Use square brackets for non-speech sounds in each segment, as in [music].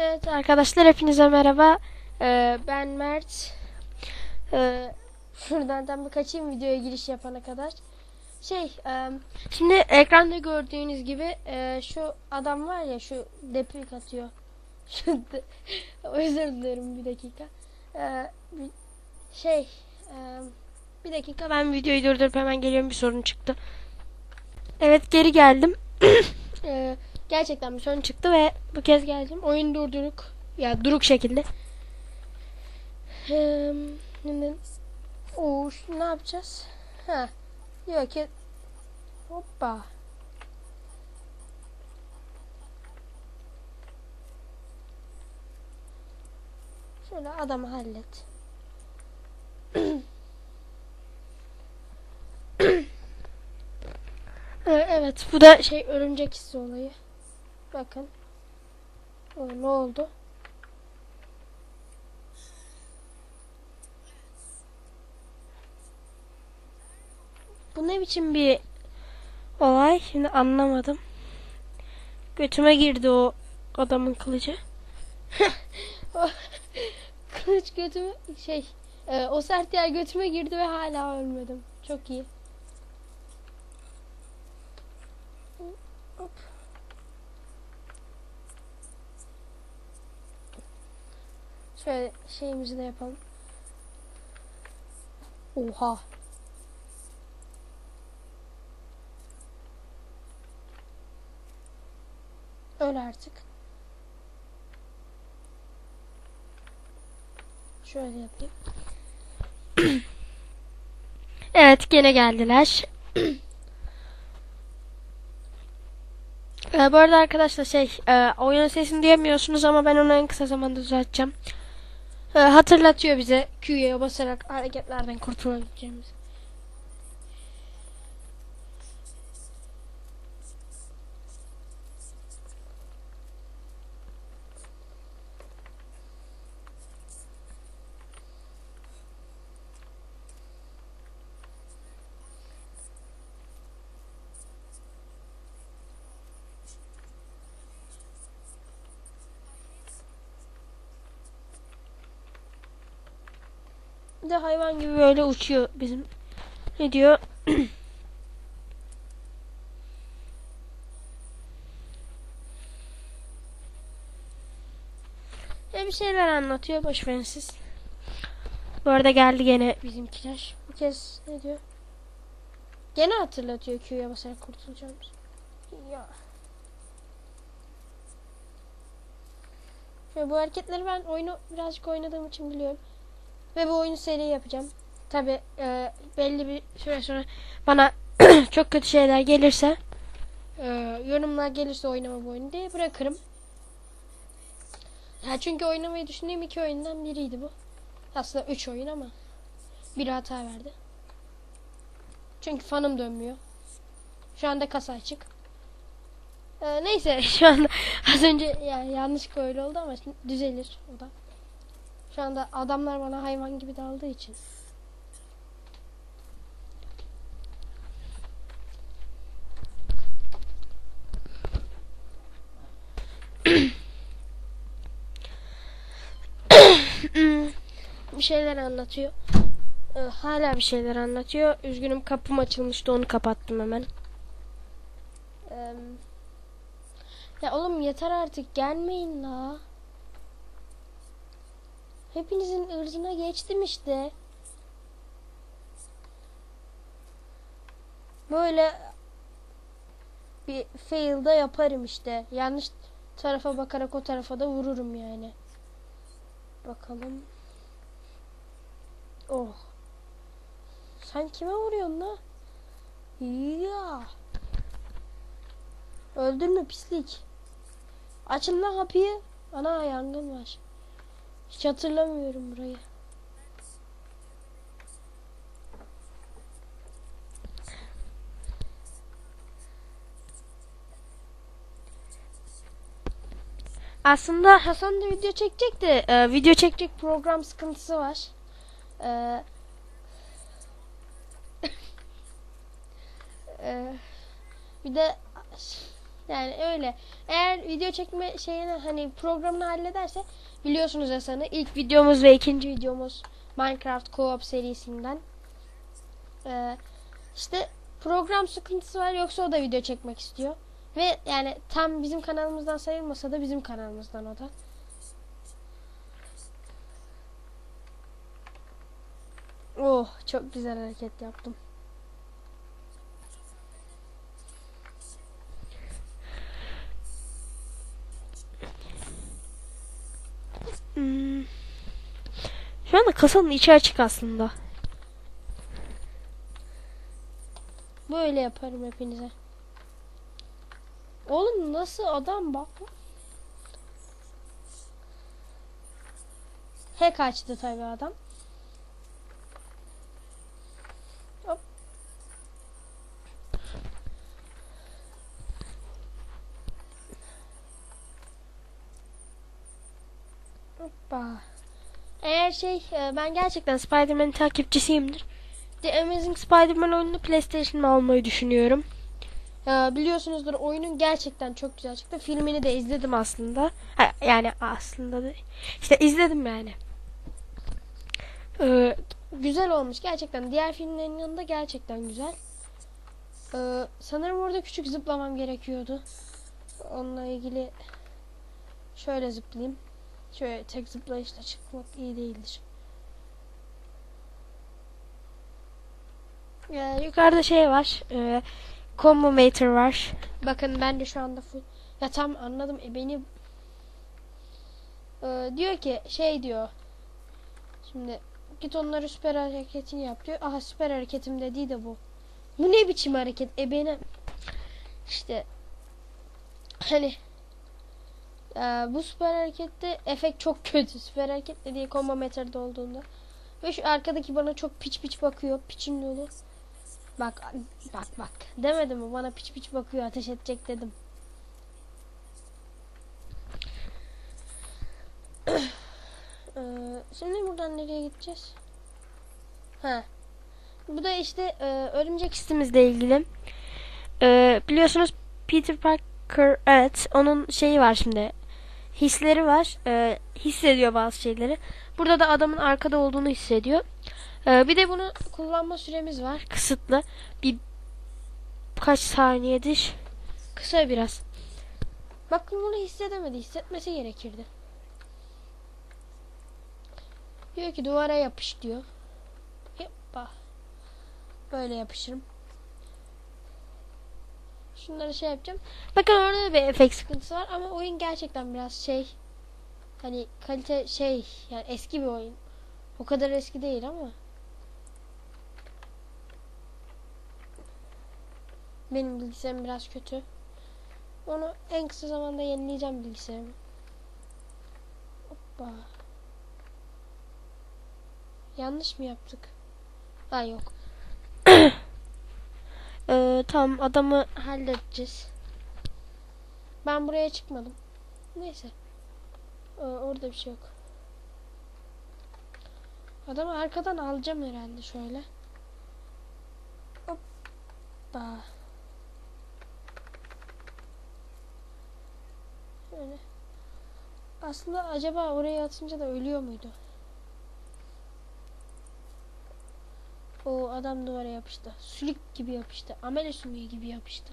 Evet arkadaşlar hepinize merhaba. Ee, ben Mert. Ee, şuradan tam bir kaçayım videoya giriş yapana kadar. Şey, e, şimdi ekranda gördüğünüz gibi e, şu adam var ya şu depik atıyor. [laughs] Özür dilerim bir dakika. Ee, şey, e, bir dakika ben videoyu durdurup hemen geliyorum bir sorun çıktı. Evet geri geldim. [clears throat] Ee, gerçekten bir sorun çıktı ve bu kez geldim. Oyun durduruk. Ya duruk şekilde. Ee, Oo, ne yapacağız? Ha. Yok ki Hoppa. Şöyle adamı hallet. [coughs] Ee, Evet, bu da şey örümcek hissi olayı. Bakın. O, ne oldu? Bu ne biçim bir olay? Şimdi anlamadım. Götüme girdi o adamın kılıcı. [laughs] Kılıç götüme şey e, o sert yer götüme girdi ve hala ölmedim. Çok iyi. Hop. Şöyle şeyimizi de yapalım. Oha. Öl artık. Şöyle yapayım. [clears throat] evet gene geldiler. [clears throat] Ee, bu arada arkadaşlar şey e, oyunun sesini duyamıyorsunuz ama ben onu en kısa zamanda düzelteceğim. Ee, hatırlatıyor bize Q'ya basarak hareketlerden kurtulabileceğimizi. De hayvan gibi böyle uçuyor bizim. Ne diyor? [clears throat] Ya bir şeyler anlatıyor. Boş verin siz. Bu arada geldi gene bizimkiler. Bu kez ne diyor? Gene hatırlatıyor Q'ya basarak kurtulacağımız. Ya. Şöyle bu hareketleri ben oyunu birazcık oynadığım için biliyorum. Ve bu oyunu seri yapacağım. Tabi belli bir süre sonra bana [clears throat] çok kötü şeyler gelirse e, yorumlar gelirse oynama bu oyunu diye bırakırım. Ya çünkü oynamayı düşündüğüm iki oyundan biriydi bu. Aslında üç oyun ama bir hata verdi. Çünkü fanım dönmüyor. Şu anda kasa açık. E, neyse [laughs] şu anda az önce yani yanlışlıkla öyle oldu ama düzelir o da. Şu anda adamlar bana hayvan gibi daldığı için. [coughs] bir şeyler anlatıyor. Ee, hala bir şeyler anlatıyor. Üzgünüm kapım açılmıştı onu kapattım hemen. Ya oğlum yeter artık gelmeyin la. Hepinizin ırzına geçtim işte. Böyle bir fail'da yaparım işte. Yanlış tarafa bakarak o tarafa da vururum yani. Bakalım. Oh. Sen kime vuruyorsun la? Ya. Öldürme pislik. Açın lan kapıyı. Ana yangın var. Hiç hatırlamıyorum burayı. Aslında Hasan da video çekecekti. Ee, video çekecek program sıkıntısı var. Ee, Ee, [laughs] bir de Yani öyle. Eğer video çekme şeyini hani programını hallederse biliyorsunuz Hasan'ı. İlk videomuz ve ikinci videomuz Minecraft Co-op serisinden. Ee, işte program sıkıntısı var yoksa o da video çekmek istiyor. Ve yani tam bizim kanalımızdan sayılmasa da bizim kanalımızdan o da. Oh çok güzel hareket yaptım. Şu anda kasanın içi açık aslında. Böyle yaparım hepinize. Oğlum nasıl adam bak. Hack açtı tabi adam. Hop. Hoppa. Eğer şey e, ben gerçekten Spider-Man takipçisiyimdir. The Amazing Spider-Man oyununu PlayStation'da almayı düşünüyorum. Ee, biliyorsunuzdur oyunun gerçekten çok güzel çıktı. Filmini de izledim aslında. Ha, yani aslında da işte izledim yani. Güzel olmuş gerçekten. Diğer filmlerin yanında gerçekten güzel. Sanırım orada küçük zıplamam gerekiyordu. Onunla ilgili şöyle zıplayayım. Şöyle tek zıplayışla çıkmak iyi değildir. Ee, yukarıda şey var. E, combo meter var. Bakın ben de şu anda full. Ya tam anladım. E beni Ee, diyor ki şey diyor. Şimdi git onları süper hareketini yap diyor. Aha süper hareketim dediği de bu. Bu ne biçim hareket? E beni işte hani e, bu süper harekette efekt çok kötü. Süper hareket dediği combo metrede olduğunda. Ve şu arkadaki bana çok piç piç bakıyor. Piçin yolu. Bak bak bak. Demedim mi? Bana piç piç bakıyor. Ateş edecek dedim. Ee, şimdi buradan nereye gideceğiz? Ha. Bu da işte e, örümcek hissimizle ilgili. E, biliyorsunuz Peter Parker evet onun şeyi var şimdi. Hisleri var. E, hissediyor bazı şeyleri. Burada da adamın arkada olduğunu hissediyor. E, bir de bunu kullanma süremiz var. Kısıtlı. Bir kaç saniyedir? Kısa biraz. Bakın bunu hissedemedi. Hissetmesi gerekirdi. Diyor ki duvara yapış diyor. Yappa. Böyle yapışırım. Şunları şey yapacağım. Bakın orada da bir efekt sıkıntısı var ama oyun gerçekten biraz şey hani kalite şey yani eski bir oyun. O kadar eski değil ama benim bilgisayarım biraz kötü. Onu en kısa zamanda yenileyeceğim bilgisayarımı. Hoppa. Yanlış mı yaptık? Ha yok. [clears throat] ee, tamam adamı halledeceğiz. Ben buraya çıkmadım. Neyse. Ee, orada bir şey yok. Adamı arkadan alacağım herhalde şöyle. Hoppa. Şöyle. Aslında acaba oraya atınca da ölüyor muydu? O adam duvara yapıştı. Sülük gibi yapıştı. Amele sümüğü gibi yapıştı.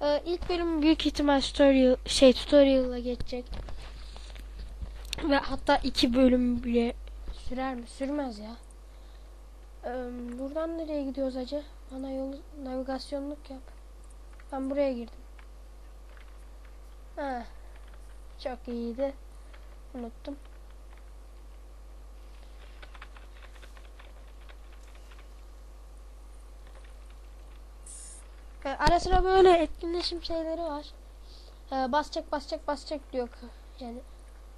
Ee, ilk bölüm büyük ihtimal tutorial şey tutorial'la geçecek. Ve hatta iki bölüm bile sürer mi? Sürmez ya. Ee, buradan nereye gidiyoruz acı? Bana yol navigasyonluk yap. Ben buraya girdim. Ha. Çok iyiydi. Unuttum. Ee, ara sıra böyle etkinleşim şeyleri var. Ee, basacak basacak basacak diyor. Yani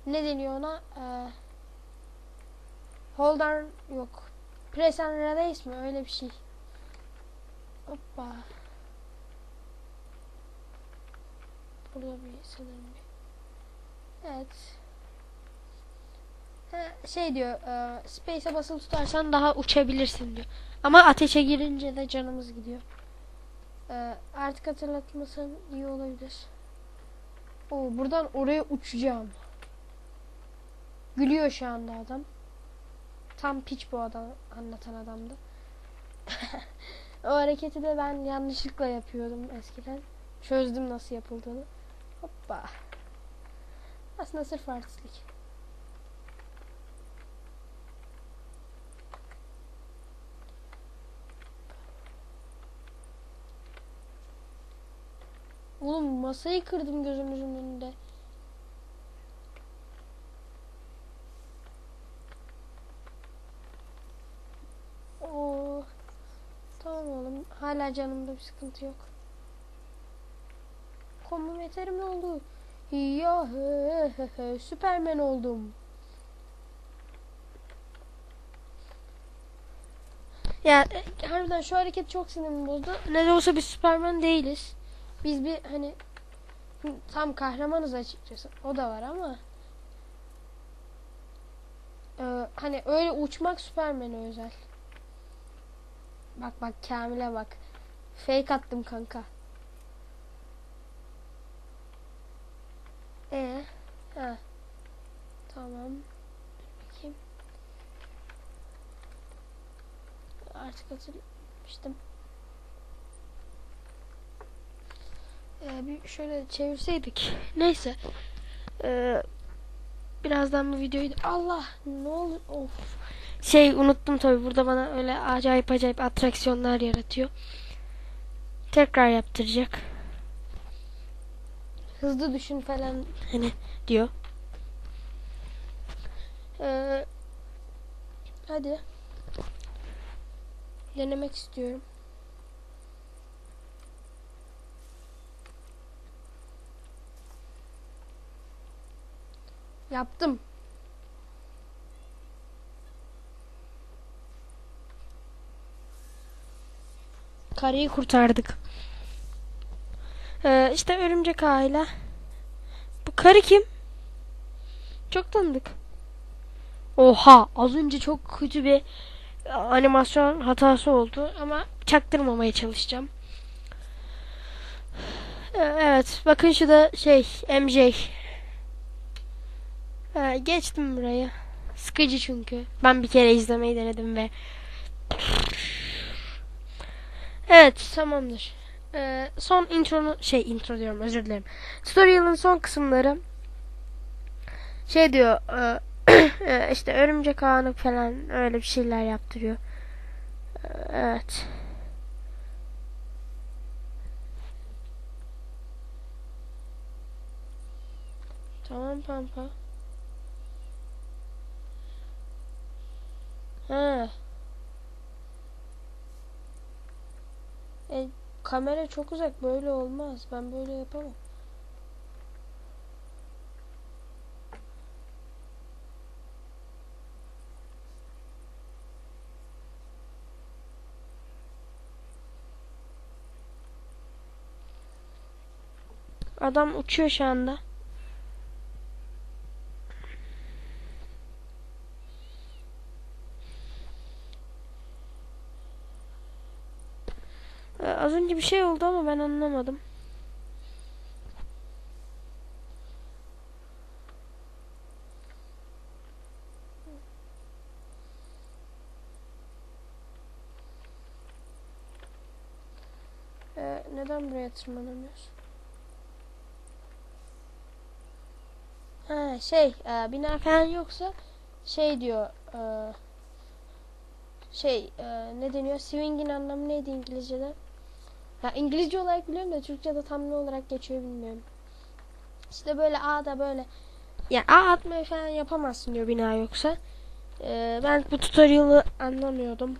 ne deniyor ona? Ee, hold on yok. Press and release mi? Öyle bir şey. Hoppa. Burada bir sanırım bir. Evet. Ha, şey diyor, e, space'e basılı tutarsan daha uçabilirsin diyor. Ama ateşe girince de canımız gidiyor. Ee, artık hatırlatmasan iyi olabilir. Oo, buradan oraya uçacağım. Gülüyor şu anda adam. Tam piç bu adam anlatan adamdı. [laughs] o hareketi de ben yanlışlıkla yapıyordum eskiden. Çözdüm nasıl yapıldığını. Hoppa. Aslında sırf artistlik. Oğlum masayı kırdım gözümüzün önünde. Oo. Tamam oğlum. Hala canımda bir sıkıntı yok. Komümeterim oldu. Ya. Süpermen oldum. Ya e, harbiden şu hareket çok sinirimi bozdu. Ne de olsa biz Süpermen değiliz. Biz bir hani tam kahramanız açıkçası. O da var ama e, hani öyle uçmak Süpermen'e özel. Bak bak Kamil'e bak. Fake attım kanka. E ha. Tamam. Bakayım. Artık hatırlamıştım. Ee, bir şöyle çevirseydik. Neyse. Ee, birazdan bu videoyu Allah ne olur of. Şey unuttum tabi burada bana öyle acayip acayip atraksiyonlar yaratıyor. Tekrar yaptıracak. Hızlı düşün falan hani diyor. Ee, hadi. Denemek istiyorum. Yaptım. Karıyı kurtardık. Ee, işte örümcek aile. Bu karı kim? Çok tanıdık. Oha az önce çok kötü bir animasyon hatası oldu ama çaktırmamaya çalışacağım. Ee, Evet bakın şu şey MJ. Ee, geçtim burayı. Sıkıcı çünkü. Ben bir kere izlemeyi denedim ve Evet tamamdır. Ee, son intro şey intro diyorum özür dilerim. Tutorial'ın son kısımları şey diyor e, [clears throat] e, işte örümcek ağını falan öyle bir şeyler yaptırıyor. Ee, Evet. Tamam pampa. Ha. E, kamera çok uzak böyle olmaz. Ben böyle yapamam. Adam uçuyor şu anda. Ee, az önce bir şey oldu ama ben anlamadım. Ee, neden buraya tırmanamıyoruz? Ha şey e, bina falan yoksa şey diyor e, şey e, ne deniyor swing'in anlamı neydi İngilizce'de? Ya İngilizce olarak biliyorum da Türkçe'de tam ne olarak geçiyor bilmiyorum. İşte böyle A'da böyle ya A atmayı falan yapamazsın diyor bina yoksa. E, ben bu tutorial'ı anlamıyordum.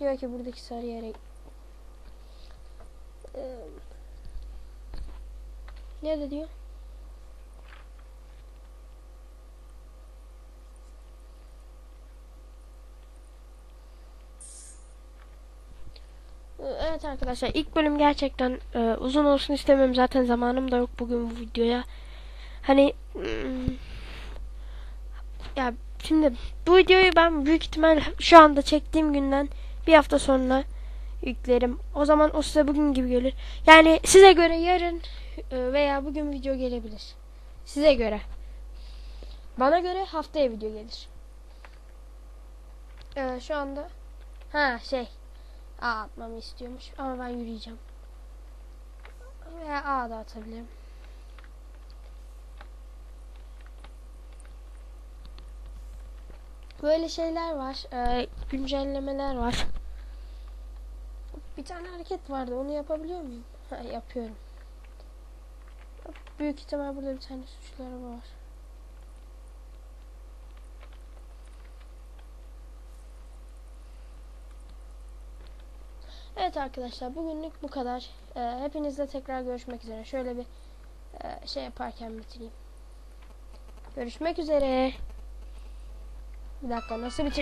Diyor ki buradaki sarı yere e, ne de diyor? Evet arkadaşlar ilk bölüm gerçekten e, uzun olsun istemiyorum zaten zamanım da yok bugün bu videoya. Hani mm, ya şimdi bu videoyu ben büyük ihtimal şu anda çektiğim günden bir hafta sonra yüklerim. O zaman o size bugün gibi gelir. Yani size göre yarın e, veya bugün video gelebilir. Size göre. Bana göre haftaya video gelir. Ee, şu anda ha şey A atmamı istiyormuş ama ben yürüyeceğim. Veya A da atabilirim. Böyle şeyler var. Ee, güncellemeler var. Bir tane hareket vardı. Onu yapabiliyor muyum? Yapıyorum. Büyük ihtimal burada bir tane suçlu var. Evet arkadaşlar bugünlük bu kadar. Ee, hepinizle tekrar görüşmek üzere. Şöyle bir e, şey yaparken bitireyim. Görüşmek üzere. Bir dakika nasıl bitir?